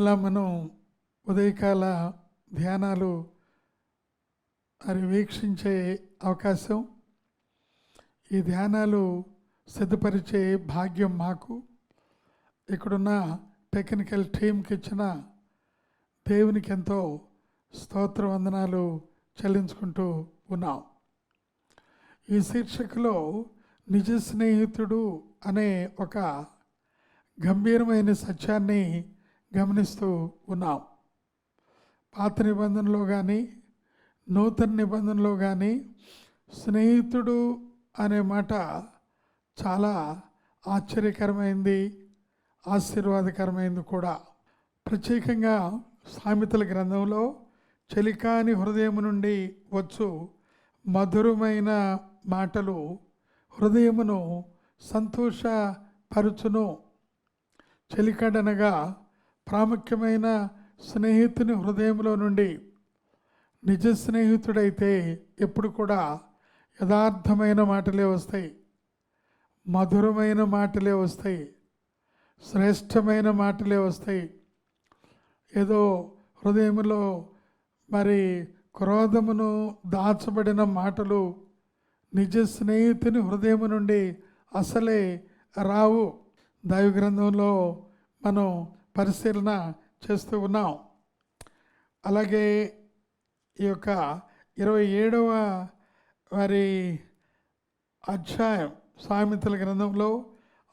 మరలా మనం ఉదయకాల ధ్యానాలు మరి వీక్షించే అవకాశం ఈ ధ్యానాలు సిద్ధపరిచే భాగ్యం మాకు. ఇక్కడున్న టెక్నికల్ టీంకి ఇచ్చిన దేవునికి ఎంతో స్తోత్ర వందనాలు చెల్లించుకుంటూ ఉన్నాం. ఈ శీర్షికలో నిజ స్నేహితుడు అనే ఒక గంభీరమైన సత్యాన్ని గమనిస్తూ ఉన్నాం. పాత నిబంధనలో కానీ నూతన నిబంధనలో కానీ స్నేహితుడు అనే మాట చాలా ఆశ్చర్యకరమైంది ఆశీర్వాదకరమైంది కూడా. ప్రత్యేకంగా సామెతల గ్రంథంలో చలికాని హృదయం నుండి వచ్చు మధురమైన మాటలు హృదయమును సంతోషపరుచును. చెలికడనగా ప్రాముఖ్యమైన స్నేహితుని హృదయంలో నుండి నిజ స్నేహితుడైతే ఎప్పుడు కూడా యథార్థమైన మాటలే వస్తాయి. మధురమైన మాటలే వస్తాయి. శ్రేష్టమైన మాటలే వస్తాయి. ఏదో హృదయంలో మరి క్రోధమును దాచబడిన మాటలు నిజ స్నేహితుని హృదయం నుండి అసలే రావు. దైవ గ్రంథంలో మనం పరిశీలన చేస్తూ ఉన్నాం. అలాగే ఈ యొక్క ఇరవై ఏడవ వారి అధ్యాయం సామెతల గ్రంథంలో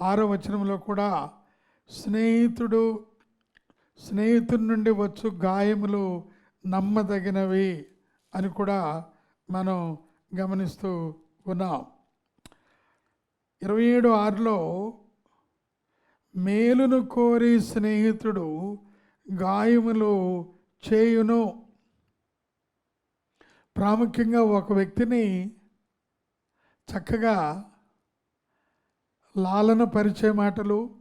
ఆరో వచనంలో కూడా స్నేహితుడు స్నేహితుడి నుండి వచ్చు గాయములు నమ్మదగినవి అని కూడా మనం గమనిస్తూ ఉన్నాం. ఇరవై ఏడు ఆరులో మేలును కోరి స్నేహితుడు గాయములు చేయును. ప్రాముఖ్యంగా ఒక వ్యక్తిని చక్కగా లాలన పరిచే మాటలు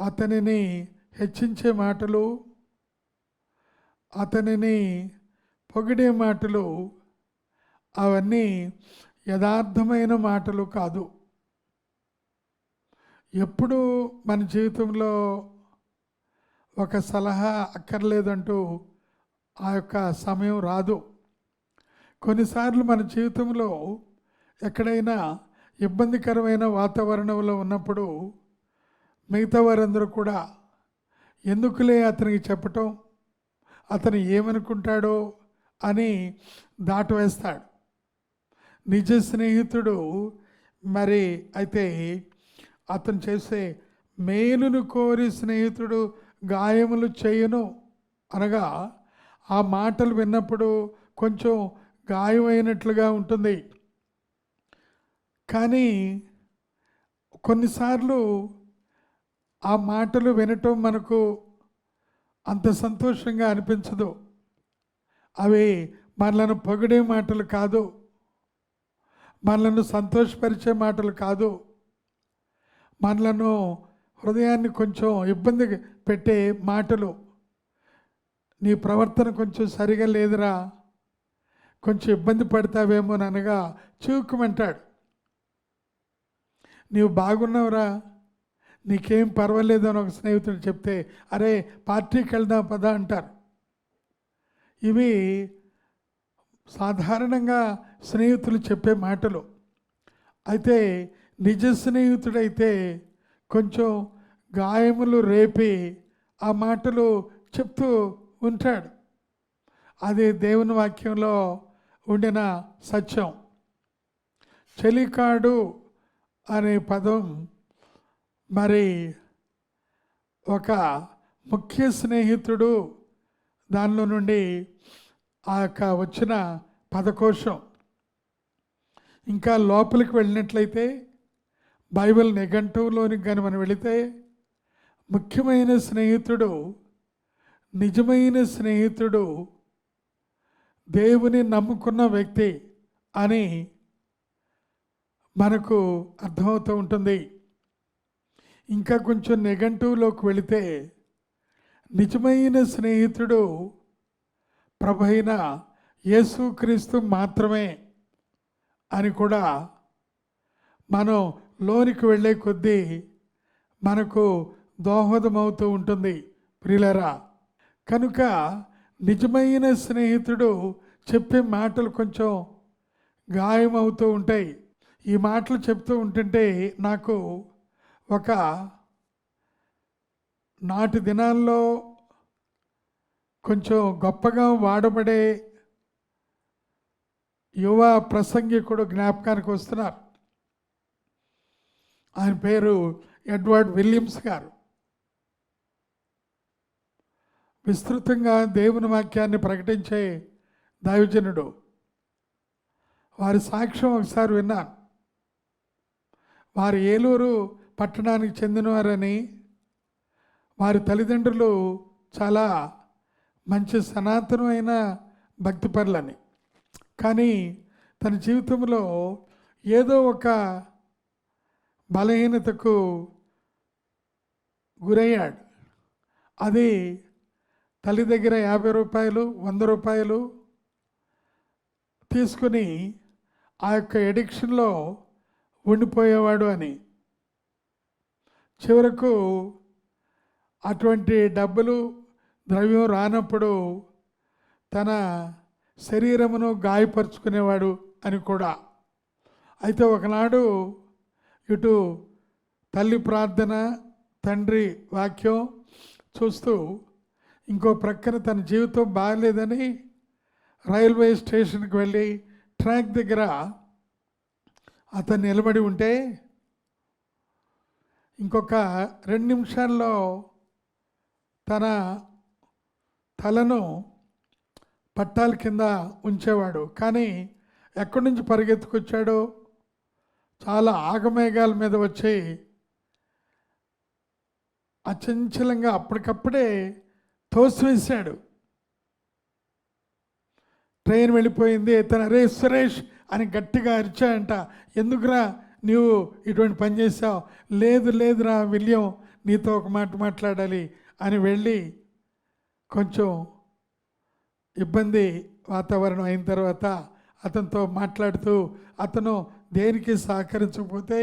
అతనిని హెచ్చించే మాటలు అతనిని పొగిడే మాటలు అవన్నీ యథార్థమైన మాటలు కాదు. ఎప్పుడు మన జీవితంలో ఒక సలహా అక్కర్లేదంటూ ఆ యొక్క సమయం రాదు. కొన్నిసార్లు మన జీవితంలో ఎక్కడైనా ఇబ్బందికరమైన వాతావరణంలో ఉన్నప్పుడు మిగతా వారందరూ కూడా ఎందుకులే అతనికి చెప్పటం? అతను ఏమనుకుంటాడో? అని దాటవేస్తాడు. నిజ స్నేహితుడు మరి అయితే అతను చేసే మేలును కోరి స్నేహితుడు గాయములు చేయను అనగా ఆ మాటలు విన్నప్పుడు కొంచెం గాయమైనట్లుగా ఉంటుంది. కానీ కొన్నిసార్లు ఆ మాటలు వినటం మనకు అంత సంతోషంగా అనిపించదు. అవి మనలను పొగిడే మాటలు కాదు మనలను సంతోషపరిచే మాటలు కాదు. మనలను హృదయాన్ని కొంచెం ఇబ్బంది పెట్టే మాటలు నీ ప్రవర్తన కొంచెం సరిగా లేదురా కొంచెం ఇబ్బంది పడతావేమో అనగా చూకుమంటాడు నీవు బాగున్నావురా నీకేం పర్వాలేదు అని ఒక స్నేహితుడు చెప్తే అరే పార్టీకి వెళ్దాం పదా అంటారు. ఇవి సాధారణంగా స్నేహితులు చెప్పే మాటలు. అయితే నిజ స్నేహితుడైతే కొంచెం గాయములు రేపి ఆ మాటలు చెప్తూ ఉంటాడు. అది దేవుని వాక్యంలో ఉండిన సత్యం. చెలికాడు అనే పదం మరి ఒక ముఖ్య స్నేహితుడు దానిలో నుండి ఆ యొక్క వచ్చిన పదకోశం. ఇంకా లోపలికి వెళ్ళినట్లయితే బైబిల్ నిఘంటువులోనికి కానీ మనం వెళితే ముఖ్యమైన స్నేహితుడు నిజమైన స్నేహితుడు దేవుని నమ్ముకున్న వ్యక్తి అని మనకు అర్థమవుతూ ఉంటుంది. ఇంకా కొంచెం నెగటివ్లోకి వెళితే నిజమైన స్నేహితుడు ప్రభైన యేసుక్రీస్తు మాత్రమే అని కూడా మనం లోనికి వెళ్ళే కొద్దీ మనకు దోహదమవుతూ ఉంటుంది ప్రిలరా కనుక నిజమైన స్నేహితుడు చెప్పే మాటలు కొంచెం గాయమవుతూ ఉంటాయి. ఈ మాటలు చెప్తూ ఉంటుంటే నాకు ఒక నాటి దినాల్లో కొంచెం గొప్పగా వాడబడే యువ ప్రసంగికుడు జ్ఞాపకానికి వస్తున్నారు. ఆయన పేరు ఎడ్వర్డ్ విలియమ్స్ గారు. విస్తృతంగా దేవుని వాక్యాన్ని ప్రకటించే దైవజనుడు. వారి సాక్ష్యం ఒకసారి విన్నాను. వారి ఏలూరు పట్టణానికి చెందినవారని వారి తల్లిదండ్రులు చాలా మంచి సనాతనమైన భక్తిపరులని. కానీ తన జీవితంలో ఏదో ఒక బలహీనతకు గురయ్యాడు. అది తల్లి దగ్గర యాభై రూపాయలు వంద రూపాయలు తీసుకుని ఆ యొక్క ఎడిక్షన్లో ఉండిపోయేవాడు అని. చివరకు అటువంటి డబ్బులు ద్రవ్యం రానప్పుడు తన శరీరమును గాయపరుచుకునేవాడు అని కూడా. అయితే ఒకనాడు ఇటు తల్లి ప్రార్థన తండ్రి వాక్యం చూస్తూ ఇంకో ప్రక్కన తన జీవితం బాగలేదని రైల్వే స్టేషన్కి వెళ్ళి ట్రాక్ దగ్గర అతను నిలబడి ఉంటే ఇంకొక రెండు నిమిషాల్లో తన తలను పట్టాల కింద ఉంచేవాడు. కానీ ఎక్కడి నుంచి పరిగెత్తుకొచ్చాడో చాలా ఆగమేఘాల మీద వచ్చి అచంచలంగా అప్పటికప్పుడే తోసివేశాడు ట్రైన్ వెళ్ళిపోయింది. తన రే సురేష్ అని గట్టిగా అరిచాడంట. ఎందుకురా నీవు ఇటువంటి పని చేసావు లేదు లేదురా విలియం నీతో ఒక మాట మాట్లాడాలి అని వెళ్ళి కొంచెం ఇబ్బంది వాతావరణం అయిన తర్వాత అతనితో మాట్లాడుతూ అతను దేనికి సహకరించకపోతే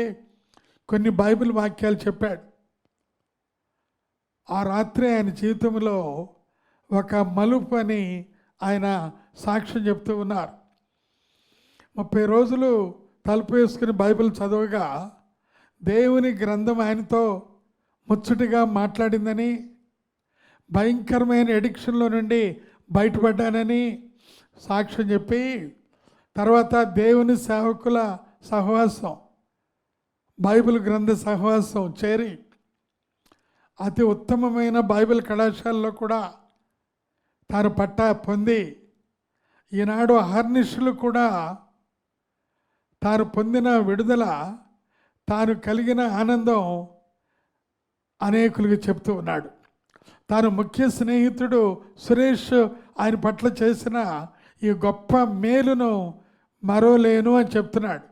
కొన్ని బైబిల్ వాక్యాలు చెప్పాడు. ఆ రాత్రి ఆయన జీవితంలో ఒక మలుపు అని ఆయన సాక్ష్యం చెప్తూ ఉన్నారు. ముప్పై రోజులు తలుపు వేసుకుని బైబిల్ చదవగా దేవుని గ్రంథం ఆయనతో ముచ్చటిగా మాట్లాడిందని భయంకరమైన ఎడిక్షన్లో నుండి బయటపడ్డానని సాక్ష్యం చెప్పి తర్వాత దేవుని సేవకుల సహవాసం. బైబిల్ గ్రంథ సహవాసం చేరి. అతి ఉత్తమమైన బైబిల్ కళాశాలలో కూడా తాను పట్టా పొంది ఈనాడు హర్నిష్లు కూడా తాను పొందిన విడుదల తాను కలిగిన ఆనందం అనేకులకు చెప్తూ ఉన్నాడు. తాను ముఖ్య స్నేహితుడు సురేష్ ఆయన పట్ల చేసిన ఈ గొప్ప మేలును మరోలేను అని చెప్తున్నాడు.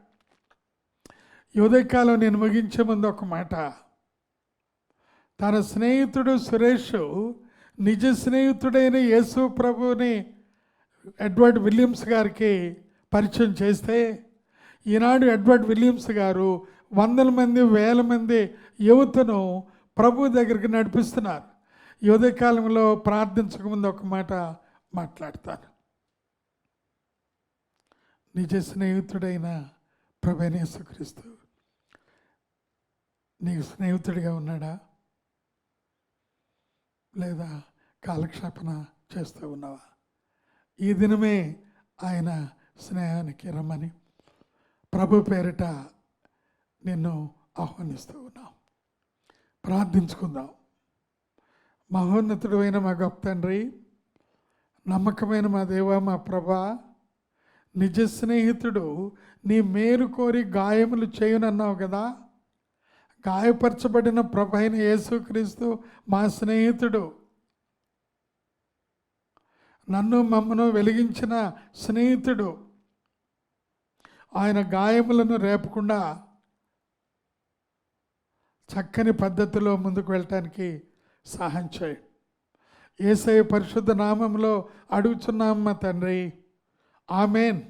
ఉదయకాలం నేను ముగించే ముందు ఒక మాట. తన స్నేహితుడు సురేష్ నిజ స్నేహితుడైన యేసు ప్రభుని ఎడ్వర్డ్ విలియమ్స్ గారికి పరిచయం చేస్తే ఈనాడు ఎడ్వర్డ్ విలియమ్స్ గారు వందల మంది వేల మంది యువతను ప్రభు దగ్గరికి నడిపిస్తున్నారు. ఈ ఉదయకాలంలో ప్రార్థించకముందు ఒక మాట మాట్లాడతాను. నిజ స్నేహితుడైన ప్రభనేసుక్రీస్తు నీకు స్నేహితుడిగా ఉన్నాడా? లేదా కాలక్షేపణ చేస్తూ ఉన్నావా? ఈ దినమే ఆయన స్నేహానికి రమ్మని ప్రభు పేరిట నిన్ను ఆహ్వానిస్తూ ఉన్నాం. ప్రార్థించుకుందాం. మహోన్నతుడు అయిన మా గొప్ప తండ్రి నమ్మకమైన మా దేవ మా ప్రభా నిజ స్నేహితుడు నీ మేలు కోరి గాయములు చేయనన్నావు కదా? గాయపరచబడిన ప్రభు అయిన యేసుక్రీస్తు మా స్నేహితుడు. నన్ను మమ్మను వెలిగించిన స్నేహితుడు. ఆయన గాయములను రేపకుండా చక్కని పద్ధతిలో ముందుకు వెళ్ళటానికి సహాయం చేయి. ఏసై పరిశుద్ధ నామంలో అడుగుచున్నాం మా తండ్రి. ఆమెన్.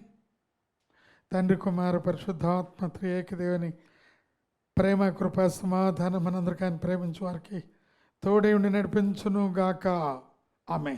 తండ్రి కుమార పరిశుద్ధాత్మ త్రియేక దేవుని ప్రేమ కృప సమాధానం మనందరికీ ఆయన ప్రేమించు వారికి తోడే ఉండి నడిపించును గాక ఆమె